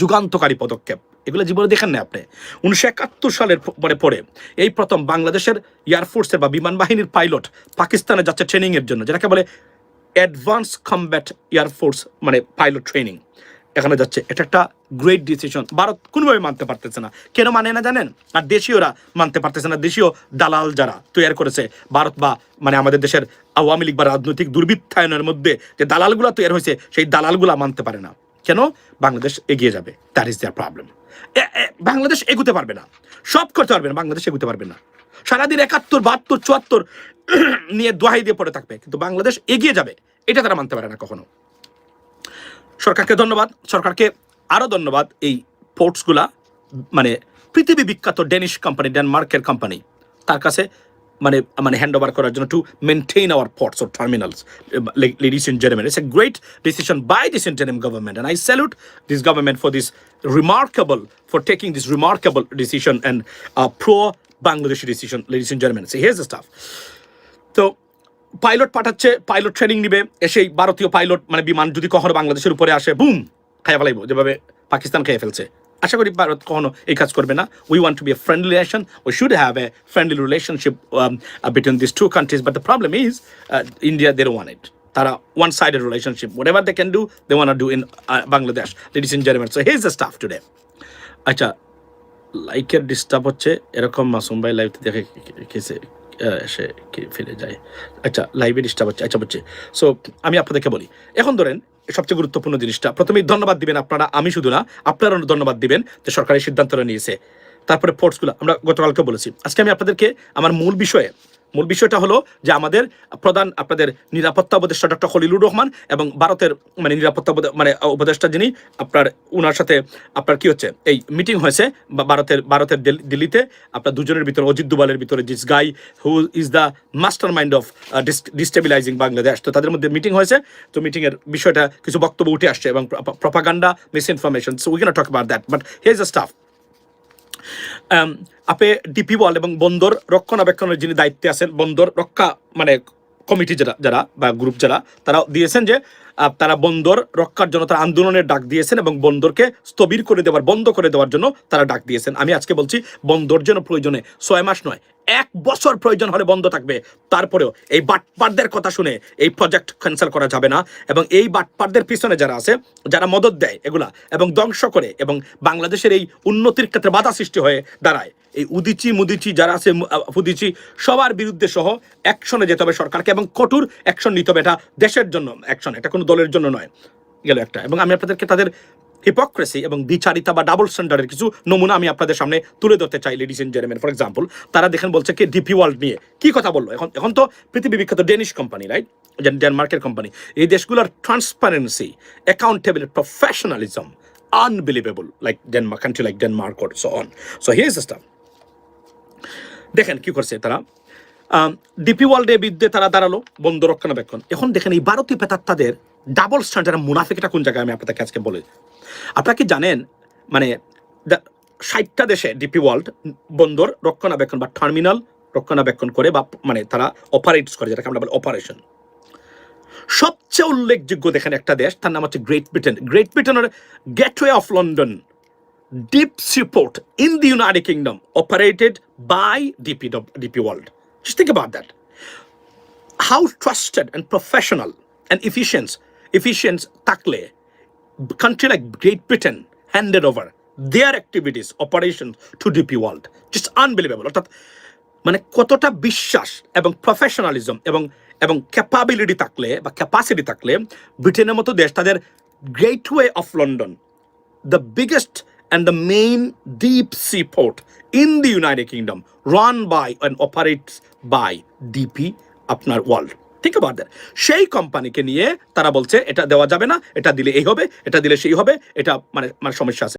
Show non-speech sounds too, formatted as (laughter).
যুগান্তকারী পদক্ষেপ। এগুলো জীবনে দেখেন না আপনি? উনিশশো একাত্তর সালের পরে পরে এই প্রথম বাংলাদেশের এয়ারফোর্সের বা বিমান বাহিনীর পাইলট পাকিস্তানে যাচ্ছে ট্রেনিংয়ের জন্য, যেটাকে বলে অ্যাডভান্স কমব্যাট এয়ারফোর্স মানে পাইলট ট্রেনিং এখানে যাচ্ছে। এটা একটা গ্রেট ডিসিশন ভারত কোনোভাবে মানতে পারতেছে না। কেন মানে না জানেন? আর দেশীয়রা মানতে পারতেছে না। দেশীয় দালাল যারা তৈরি করেছে, ভারত বা মানে আমাদের দেশের আওয়ামী লীগ বা রাজনৈতিক দুর্বৃত্তায়নের মধ্যে যে দালালগুলো তৈরি হয়েছে, সেই দালালগুলা মানতে পারে না। কেন? বাংলাদেশ এগিয়ে যাবে। That is there problem Bangladesh এগুতে পারবে না। সব করতে পারবে না। বাংলাদেশ এগুতে পারবে না। সারাদিন একাত্তর, বাহাত্তর, চুয়াত্তর (clears throat) নিয়ে দোহাই দিয়ে পড়ে থাকবে। কিন্তু বাংলাদেশ এগিয়ে যাবে। এটা তারা মানতে পারে না কখনো। সরকারকে ধন্যবাদ। সরকারকে আরও ধন্যবাদ এই পোর্টসগুলা মানে পৃথিবী বিখ্যাত ডেনিশ কোম্পানি ডেনমার্কের কোম্পানি তার কাছে মানে মানে হ্যান্ড ওভার করার জন্য to maintain our ports or terminals ladies in gentleman it's a great decision by this interim government and I salute this government for this remarkable for taking this remarkable decision and pro Bangladeshi decision ladies in here's the stuff তো pilot পাঠাচ্ছে pilot training নিবে, এসেই ভারতীয় pilot মানে বিমান যদি কখনো বাংলাদেশের উপরে আসে বুম খাইয়া ফেলাইব, যেভাবে পাকিস্তান খেয়ে ফেলছে। আশা করি ভারত কখনো এই কাজ করবে না। We want to be a friendly relation we should have a friendly relationship between this two countries but the problem is India there want it তারা one sided relationship whatever they can do they want do in Bangladesh ladies in gentleman so here's the stuff today আচ্ছা লাইকের disturb হচ্ছে, এরকম মাসুম ভাই live দেখে এসে ফেলে যায়। আচ্ছা লাইভে ডিস্টার্ব হচ্ছে আচ্ছা হচ্ছে সো আমি আপনাদেরকে বলি, এখন ধরেন, সবচেয়ে গুরুত্বপূর্ণ জিনিসটা, প্রথমেই ধন্যবাদ দিবেন আপনারা, আমি শুধু না আপনারা ধন্যবাদ দিবেন যে সরকারের সিদ্ধান্তটা নিয়েছে। তারপরে ফোর্সগুলো আমরা গতকালকে বলেছি। আজকে আমি আপনাদেরকে, আমার মূল বিষয়ে মূল বিষয়টা হলো যে আমাদের প্রধান আপনাদের নিরাপত্তা উপদেষ্টা ডক্টর খলিলুর রহমান এবং ভারতের মানে নিরাপত্তা মানে উপদেষ্টা যিনি আপনার উনার সাথে আপনার কি হচ্ছে এই মিটিং হয়েছে বা ভারতের ভারতের দিল্লিতে। আপনার দুজনের ভিতরে অজিত দুবালের ভিতরে this guy who is the mastermind of destabilising Bangladesh তো তাদের মধ্যে মিটিং হয়েছে। তো মিটিংয়ের বিষয়টা কিছু বক্তব্য উঠে আসছে এবং propaganda misinformation so we can talk about that but here the stuff um, আপে ডিপি বল এবং বন্দর রক্ষণাবেক্ষণের যিনি দায়িত্বে আছেন বন্দর রক্ষা মানে কমিটি যারা যারা বা গ্রুপ যারা, তারা দিয়েছেন যে তারা বন্দর রক্ষার জন্য তারা আন্দোলনের ডাক দিয়েছেন এবং বন্দরকে স্থবির করে দেওয়ার, বন্ধ করে দেওয়ার জন্য তারা ডাক দিয়েছেন। আমি আজকে বলছি, বন্দর যেন প্রয়োজনে ছয় মাস নয়, এক বছর প্রয়োজন হলে বন্ধ থাকবে। তারপরেও এই বাটপারদের কথা শুনে এই প্রজেক্ট ক্যান্সেল করা যাবে না এবং এই বাটপারদের পিছনে যারা আছে, যারা মদত দেয় এগুলা এবং ধ্বংস করে এবং বাংলাদেশের এই উন্নতির ক্ষেত্রে বাধা সৃষ্টি হয়ে দাঁড়ায়। এই উদিচি মুদিচি, যারা আছে ফুদিচি, সবার বিরুদ্ধে সহ অ্যাকশনে যেতে হবে সরকারকে এবং কঠোর অ্যাকশন নিতে হবে। এটা দেশের জন্য অ্যাকশন এটা কোনো দলের জন্য নয়। গেল একটা। এবং আমি আপনাদেরকে তাদের হিপোক্রেসি এবং বিচারিতা বা ডাবল স্ট্যান্ডার্ডের কিছু নমুনা আমি আপনাদের সামনে তুলে ধরতে চাই ladies and gentleman for example তারা দেখেন বলছে কি ডিপি ওয়ার্ল্ড নিয়ে। কি কথা বলল? এখন এখন তো পৃথিবী বিখ্যাত ডেনিশ কোম্পানি রাইট ডেনমার্কের কোম্পানি এই দেশগুলোর transparency accountability professionalism unbelievable like Denmark country like Denmark or so on so here stuff দেখেন কি করছে তারা? ডিপি ওয়ার্ল্ডের বিরুদ্ধে তারা দাঁড়াল, বন্ধ রক্ষণাবেক্ষণ। এখন দেখেন এই ভারতীয় পেতাত্তাদের ডাবল স্ট্যান্ডার্ড মুনাফিকটা কোন জায়গায় আমি আপনাদেরকে আজকে বলে আপনারা কি জানেন মানে ষাটটা দেশে ডিপি ওয়ার্ল্ড বন্দর রক্ষণাবেক্ষণ বা টার্মিনাল রক্ষণাবেক্ষণ করে বা মানে তারা অপারেটস করে, যেটাকে আমরা বলি অপারেশন সবচেয়ে উল্লেখযোগ্য দেখেন একটা দেশ, তার নাম হচ্ছে গ্রেট ব্রিটেন গ্রেট ব্রিটেনের gateway of London deep seaport in the United Kingdom operated by DP, DP World. Just think about that. How trusted and professional and efficient, efficient takle country like Great Britain handed over their activities, operations to DP World. Just unbelievable. অর্থাৎ মানে কতটা বিশ্বাস এবং professionalism এবং এবং capability থাকলে বা capacity থাকলে ব্রিটেনের মতো দেশ তাদের gateway of London the biggest and the main deep sea port in the United Kingdom, run by and operates by DP আপনার ওয়ার্ল্ড ঠিক আছে সেই কোম্পানিকে নিয়ে তারা বলছে এটা দেওয়া যাবে না এটা দিলে এই হবে এটা দিলে সেই হবে এটা মানে মানে সমস্যা আছে।